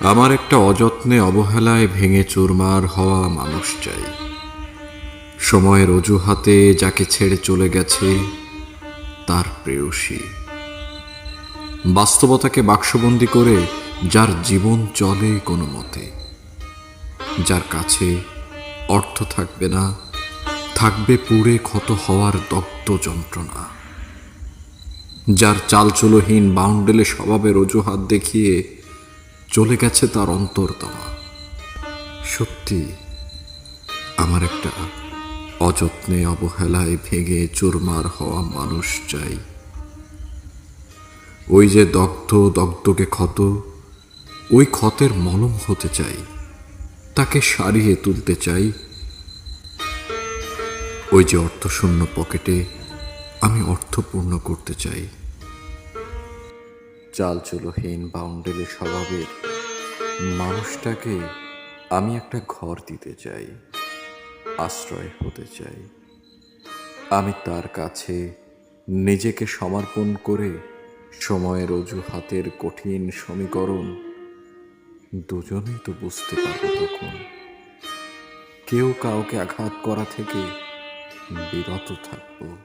আমার একটা অযত্নে অবহেলায় ভেঙে চুরমার হওয়া মানুষ চাই। সময়ের অজুহাতে যাকে ছেড়ে চলে গেছে, তার প্রেয়সী। বাস্তবতাকে বাক্সবন্দি করে যার জীবন চলে কোনো মতে, যার কাছে অর্থ থাকবে না, থাকবে পুড়ে ক্ষত হওয়ার দগ্ধ যন্ত্রণা। যার চালচুলোহীন বাউন্ডেলে স্বভাবের অজুহাত দেখিয়ে চলে গেছে তার অন্তর্দমা সত্যি, আমার একটা অযত্নে অবহেলায় ভেঙে চুরমার হওয়া মানুষ চাই। ওই যে দগ্ধ দগ্ধকে ক্ষত, ওই ক্ষতের মলম হতে চাই, তাকে সারিয়ে তুলতে চাই। ওই যে অর্থশূন্য পকেটে আমি অর্থপূর্ণ করতে চাই। চালচুলোহীন বাউন্ডেলে স্বভাবের মানুষটাকে আমি একটা ঘর দিতে চাই, আশ্রয় হতে চাই। আমি তার কাছে নিজেকে সমর্পণ করে সময়ের অজুহাতের কঠিন সমীকরণ দুজনেই তো বুঝতে পারব তখন। কেউ কাউকে আঘাত করা থেকে বিরত থাকব।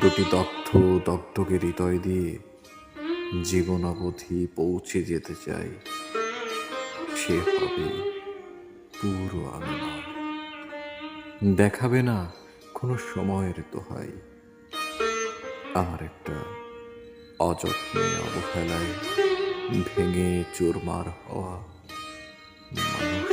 দুটি দগ্ধ দগ্ধকে হৃদয় দিয়ে জীবন অবধি পৌঁছে যেতে চাই, সে হবে পুরো আমি দেখাবে না কোনো সময়ের দোহাই আমার একটা অযত্নে অবহেলায় ভেঙে চোরমার হওয়া মানুষ।